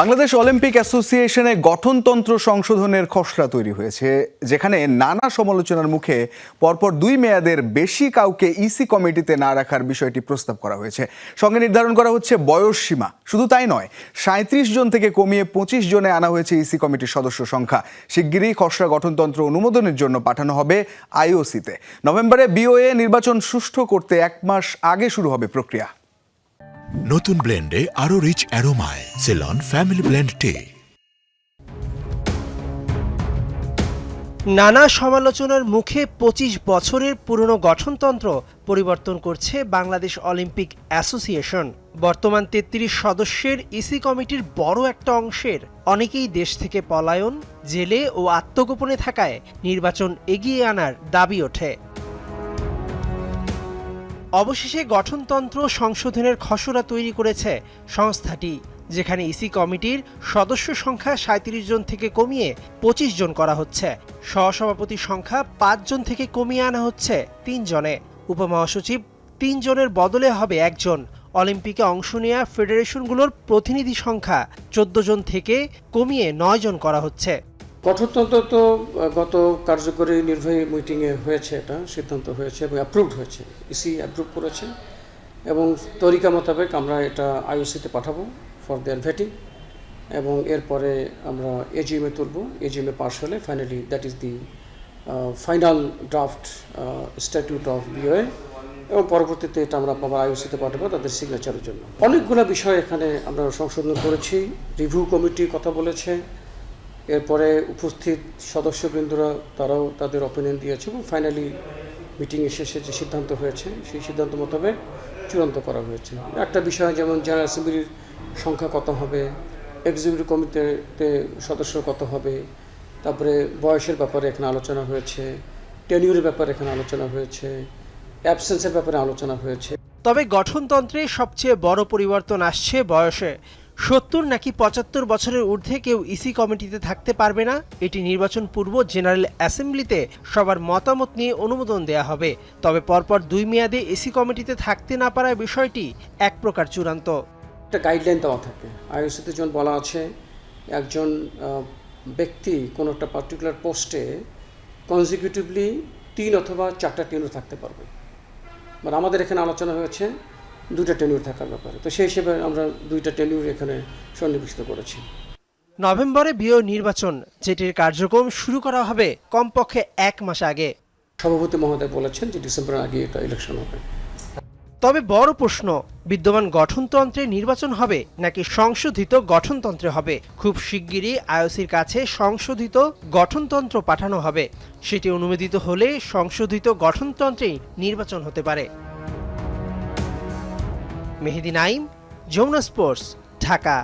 Bangladesh Olympic অ্যাসোসিয়েশনে গঠনতন্ত্র সংশোধনের খসড়া তৈরি হয়েছে, যেখানে নানা সমালোচনার মুখে পরপর দুই মেয়াদের বেশি কাউকে ইসি কমিটিতে না রাখার বিষয়টি প্রস্তাব করা হয়েছে। সঙ্গে নির্ধারণ করা হচ্ছে বয়স সীমা। শুধু তাই নয় সাঁত্রিশ জন থেকে কমিয়ে পঁচিশ জনে আনা হয়েছে ইসি কমিটির সদস্য সংখ্যা। শিগগিরই খসড়া গঠনতন্ত্র অনুমোদনের জন্য পাঠানো হবে আইওসিতে। নভেম্বরে বিওএ নির্বাচন সুষ্ঠু করতে এক মাস আগে শুরু হবে প্রক্রিয়া। নতুন ব্লেন্ডে আরও রিচ অ্যারোমায় সেলন ফ্যামিলি ব্লেন্ড টে নানা সমালোচনার মুখে পঁচিশ বছরের পুরনো গঠনতন্ত্র পরিবর্তন করছে বাংলাদেশ অলিম্পিক অ্যাসোসিয়েশন। বর্তমান তেত্রিশ সদস্যের ইসি কমিটির বড় একটা অংশের। অনেকেই দেশ থেকে পলায়ন, জেলে ও আত্মগোপনে থাকায় নির্বাচন এগিয়ে আনার দাবি ওঠে। অবশেষে গঠনতন্ত্র সংশোধনের খসড়া তৈরি করেছে সংস্থাটি, যেখানে ইসি কমিটির সদস্য সংখ্যা সাঁত্রিশ জন থেকে কমিয়ে পঁচিশ জন করা হচ্ছে। সহসভাপতির সংখ্যা পাঁচ জন থেকে কমিয়ে আনা হচ্ছে তিন জনে। উপমহাসচিব, তিন জনের বদলে হবে একজন অলিম্পিকে অংশ নেওয়া ফেডারেশনগুলোর প্রতিনিধি সংখ্যা চোদ্দ জন থেকে কমিয়ে নয় জন করা হচ্ছে। গঠনতন্ত্র তো গত কার্যকরী নির্বাহী মিটিংয়ে হয়েছে এটা, সিদ্ধান্ত হয়েছে এবং অ্যাপ্রুভড হয়েছে ইসি অ্যাপ্রুভ করেছে। এবং তরিকা মোতাবেক আমরা এটা আইওসিতে পাঠাবো ফর দেয়ার ভেটিং এবং এরপরে আমরা এজিএমে তুলব এজিএমে পাস হলে finally that is the final draft statute of BOA এবং পরবর্তীতে এটা আমরা আবার আইওসিতে পাঠাবো তাদের সিগনেচারের জন্য। অনেকগুলো বিষয় এখানে আমরা সংশোধন করেছি রিভিউ কমিটি কথা বলেছে এরপরে উপস্থিত সদস্যবৃন্দরা, তারাও তাদের অপিনিয়ন দিয়েছে এবং ফাইনালি মিটিংয়ে শেষে যে সিদ্ধান্ত হয়েছে, সেই সিদ্ধান্ত মোতাবেক চূড়ান্ত করা হয়েছে। একটা বিষয় যেমন জেনারেল অ্যাসেম্বলির সংখ্যা কত হবে এক্সিকিউটিভ কমিটিতে সদস্য কত হবে, তারপরে বয়সের ব্যাপারে এখানে আলোচনা হয়েছে টেনিউরের ব্যাপারে এখানে আলোচনা হয়েছে অ্যাবসেন্সের ব্যাপারে আলোচনা হয়েছে। তবে গঠনতন্ত্রে সবচেয়ে বড় পরিবর্তন আসছে বয়সে। সত্তর নাকি পঁচাত্তর বছরের ঊর্ধ্বে কেউ ইসি কমিটিতে থাকতে পারবে না? এটি নির্বাচন পূর্ব জেনারেল অ্যাসেম্বলিতে সবার মতামত নিয়ে অনুমোদন দেয়া হবে। তবে পরপর দুই মেয়াদে ইসি কমিটিতে থাকতে না পারার বিষয়টি এক প্রকার চূড়ান্ত। একটা গাইডলাইন দেওয়া থাকে। আইওসিতে যেমন বলা আছে, একজন ব্যক্তি কোনো একটা পার্টিকুলার পোস্টে কনজিকিউটিভলি তিন অথবা চারটা টেনিউর থাকতে পারবে। মানে আমাদের এখানে আলোচনা হয়েছে দুইটা টেনিউর থাকার ব্যাপারে। তো সেই হিসেবে আমরা দুইটা টেনিউর এখানে সন্নিবেশিত করেছি। নভেম্বরে বিও নির্বাচন যেটির কার্যক্রম শুরু করা হবে কমপক্ষে এক মাস আগে। সভাপতি মহোদয় বলেছেন যে ডিসেম্বরের আগে এটা ইলেকশন হবে। তবে বড় প্রশ্ন বিদ্যমান গঠনতন্ত্রে নির্বাচন হবে নাকি সংশোধিত গঠনতন্ত্রে হবে? খুব শিগগিরই আইওসির কাছে সংশোধিত গঠনতন্ত্র পাঠানো হবে। সেটি অনুমোদিত হলে সংশোধিত গঠনতন্ত্রেই নির্বাচন হতে পারে। মেহেদি নাইম যমুনা স্পোর্টস ঢাকা।